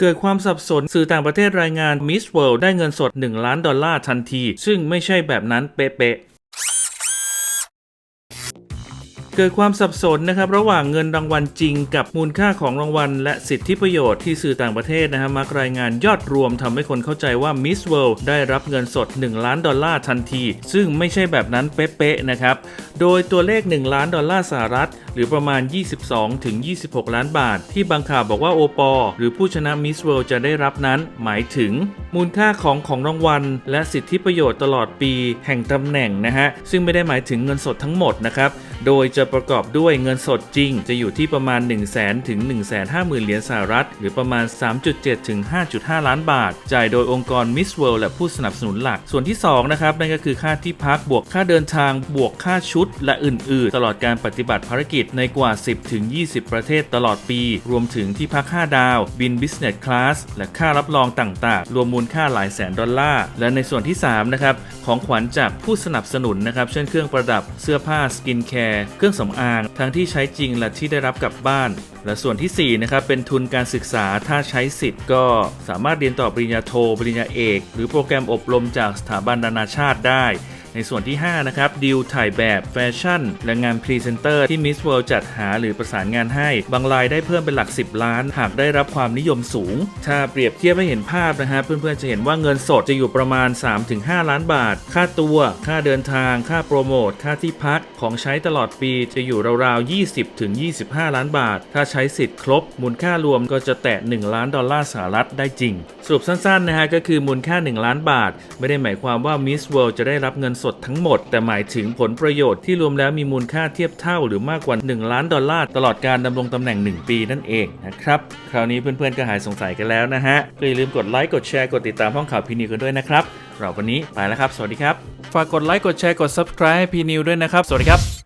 เกิดความสับสนสื่อต่างประเทศรายงานมิสเวิลด์ได้เงินสด 1 ล้านดอลลาร์ทันที ซึ่งไม่ใช่แบบนั้นเป๊ะ เกิดความสับสนนะครับระหว่างเงินรางวัลจริงกับมูลค่าของรางวัล และสิทธิประโยชน์ที่สื่อต่างประเทศนะฮะมักรายงานยอดรวมทำให้คนเข้าใจว่า Miss World ได้รับเงินสด 1 ล้านดอลลาร์ทันที ซึ่งไม่ใช่แบบนั้นเป๊ะๆนะครับ โดยตัวเลข 1 ล้านดอลลาร์สหรัฐ หรือประมาณ 22 ถึง 26 ล้านบาท ที่บางข่าวบอกว่าโอปอล์หรือผู้ชนะ Miss World จะได้รับนั้น หมายถึง มูลค่าของของรางวัล และสิทธิประโยชน์ตลอดปี แห่งตำแหน่งนะฮะซึ่งไม่ได้หมายถึงเงินสดทั้งหมดนะครับ โดยจะประกอบด้วยเงินสดจริง จะอยู่ที่ประมาณ 1 0 0 0 0แถึง 1 5 0 0 0 0 เหรียญสหรัฐ หรือประมาณ 3.7 ถึง 5.5 ล้านบาท จ่ายโดยองค์กร Miss World และผู้สนับสนุนหลัก ส่วนที่ 2 นะครับ นั่นก็คือค่าที่พักบวกค่าเดินทางบวกค่าชุด และอื่น ๆ ตลอดการปฏิบัติภารกิจในกว่า 10 ถึง 20 ประเทศตลอดปี รวมถึงที่พัก 5 ดาว บิน Business Class และค่ารับรองต่าง ๆ รวมมูลค่าหลายแสนดอลลาร์และในส่วนที่3นะครับของขวัญจากผู้สนับสนุนนะครับเช่นเครื่องประดับเสื้อผ้าสกินแคร์เครื่องสำอาง ทั้งที่ใช้จริงและที่ได้รับกลับบ้าน และส่วนทีสี่4นะครับเป็นทุนการศึกษาถ้าใช้สิทธิ์ก็สามารถเรียนต่อปริญญาโท ปริญญาเอก หรือโปรแกรมอบรมจากสถาบันนานาชาติได้ ในส่วนที่ 5 นะครับดีลถ่ายแบบแฟชั่น และงานพรีเซนเตอร์ที่ Miss World จัดหาหรือประสานงานให้ บางรายได้เพิ่มเป็นหลัก 10 ล้าน หากได้รับความนิยมสูง ถ้าเปรียบเทียบให้เห็นภาพนะฮะเพื่อนๆจะเห็นว่าเงินสดจะอยู่ประมาณ 3-5 ล้านบาท ค่าตัว ค่าเดินทาง ค่าโปรโมท ค่าที่พักของใช้ตลอดปีจะอยู่ราวๆ 20-25 ล้านบาท ถ้าใช้สิทธิ์ครบ มูลค่ารวมก็จะแตะ 1 ล้านดอลลาร์สหรัฐได้จริง สรุปสั้นๆนะฮะก็คือมูลค่า 1 ล้านบาท ไม่ได้หมายความว่า Miss World จะได้รับเงินสดทั้งหมด แต่หมายถึงผลประโยชน์ที่รวมแล้วมีมูลค่าเทียบเท่าหรือมากกว่า 1 ล้านดอลลาร์ตลอดการดำรงตำแหน่ง 1 ปีนั่นเองนะครับ คราวนี้เพื่อนๆก็หายสงสัยกันแล้วนะฮะก็อย่าลืมกดไลค์กดแชร์กดติดตามห้องข่าวพีนิวกันด้วยนะครับเราวันนี้ไปแล้วครับ สวัสดีครับ ฝากกดไลค์กดแชร์กด subscribe ให้พีนิวด้วยนะครับ สวัสดีครับ